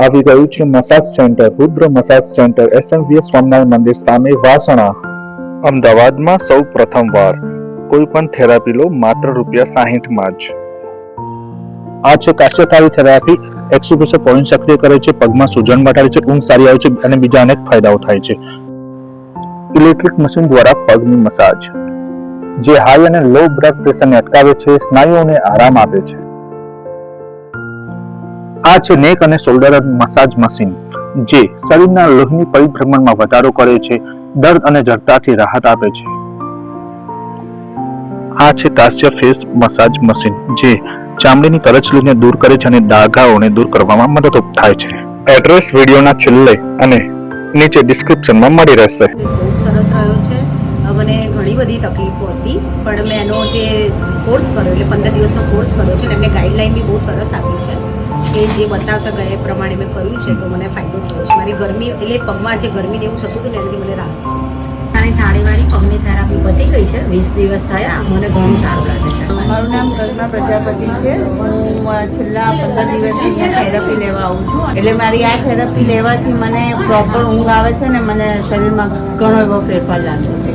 આવી ગયું છે massage centre, Rudra massage centre SMVS Swaminarayan મંદિર સામે વાસણા. અમદાવાદમાં સૌ પ્રથમવાર કોઈ પણ થેરાપી લો માત્ર રૂપિયા સાહીઠમાં જ. આ છે કાશ્યકારી થેરાપી એક્યુપ્રેશર પોઈન્ટ સક્રિય કરે છે, પગમાં સૂજન ઘટાડે છે, ઊંઘ સારી આવે છે અને બીજા અનેક ફાયદાઓ થાય છે. ઇલેક્ટ્રિક મશીન દ્વારા પગની મસાજ. જે હાઈ અને લો બ્લડ પ્રેશરને અટકાવે છે, સ્નાયુઓને આરામ આપે છે. આ છે નેક અને શોલ્ડર મસાજ મશીન જે શરીરના લોહીની પરિભ્રમણમાં વધારો કરે છે, દર્દ અને જડતાથી રાહત આપે છે. આ છે તાસ્ય ફેસ મસાજ મશીન જે ચામડીની કરચલીને દૂર કરે છે અને દાગાઓને દૂર કરવામાં મદદરૂપ થાય છે. એડ્રેસ વિડીયોના છેલ્લે અને નીચે ડિસ્ક્રિપ્શનમાં મળી રહેશે. સરસ રહ્યો છે. મને ઘણી બધી તકલીફો હતી, પણ મેં એનો જે કોર્સ કર્યો, એટલે પંદર દિવસનો કોર્સ કર્યો છે એમને ગાઈડલાઈન બી બહુ સરસ આપી છે. કે જે બતાવતા ગયા એ પ્રમાણે મેં કર્યું છે તો મને ફાયદો થયો છે. મારી ગરમી એટલે પગમાં જે ગરમી ને એવું થતું હતું ને એનાથી મને રાહત છે. મારી થાળીવાળી પગની થેરાપી પતી ગઈ છે વીસ દિવસ થયા મને ઘણું સારું લાગે છે. મારું નામ કલ્પના પ્રજાપતિ છે. હું છેલ્લા પંદર દિવસથી થેરાપી થેરપી લેવા આવું છું. એટલે મારી આ થેરાપી લેવાથી મને પ્રોપર ઊંઘ આવે છે ને મને શરીરમાં ઘણો એવો ફેરફાર લાગે છે.